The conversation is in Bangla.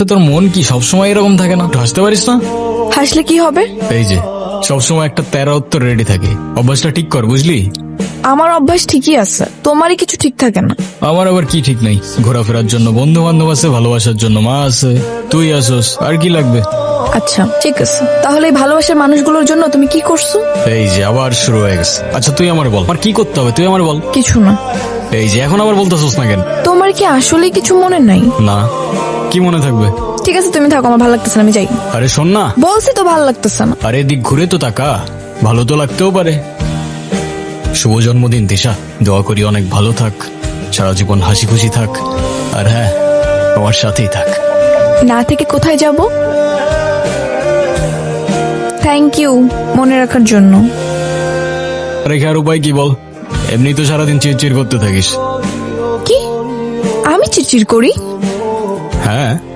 তো তোর মন কি সবসময় এরকম থাকে না? হাসতে পারিস না? হাসলে কি হবে? এই যে সবসময় একটা তেরা উত্তর রেডি থাকে। অভ্যাসটা ঠিক কর বুঝলি? আমার অভ্যাস ঠিকই আছে। তোমারই কিছু ঠিক থাকে না। আমার আবার কি ঠিক নাই? ঘোরাফেরার জন্য বন্ধু বান্ধব আছে ভালোবাসার জন্য মা আছে। তুই আসোস আর কি লাগবে? আচ্ছা ঠিক আছে। তাহলে এই ভালোবাসার মানুষগুলোর জন্য তুমি কি করছ? এই যে আবার শুরু হয়ে গেছে। আচ্ছা তুই আমার বল। আর কি করতে হবে? তুই আমার বল। কিছু না। এই যে এখন আবার বলতেছস না কেন? তোমার কি আসলে কিছু মনে নাই? না। কি মনে থাকবে? ঠিক আছে তুমি থাকো আমার ভালো লাগতেছে না আমি যাই। আরে শোন না বলছি তো ভালো লাগতেছে না। আরে দিক ঘুরে তো তাকা। ভালো তো লাগতেও পারে। শুভ জন্মদিন দিশা। দোয়া করি অনেক ভালো থাক। সারা জীবন হাসি খুশি থাক। আর হ্যাঁ আমার সাথেই থাক। না থেকে কোথায় যাব? থ্যাংক ইউ মনে রাখার জন্য। রেখে আর উপায় কি বল? এমনি তো সারাদিন চিরচির করতে থাকিস। কি? আমি চিরচির করি? 哎。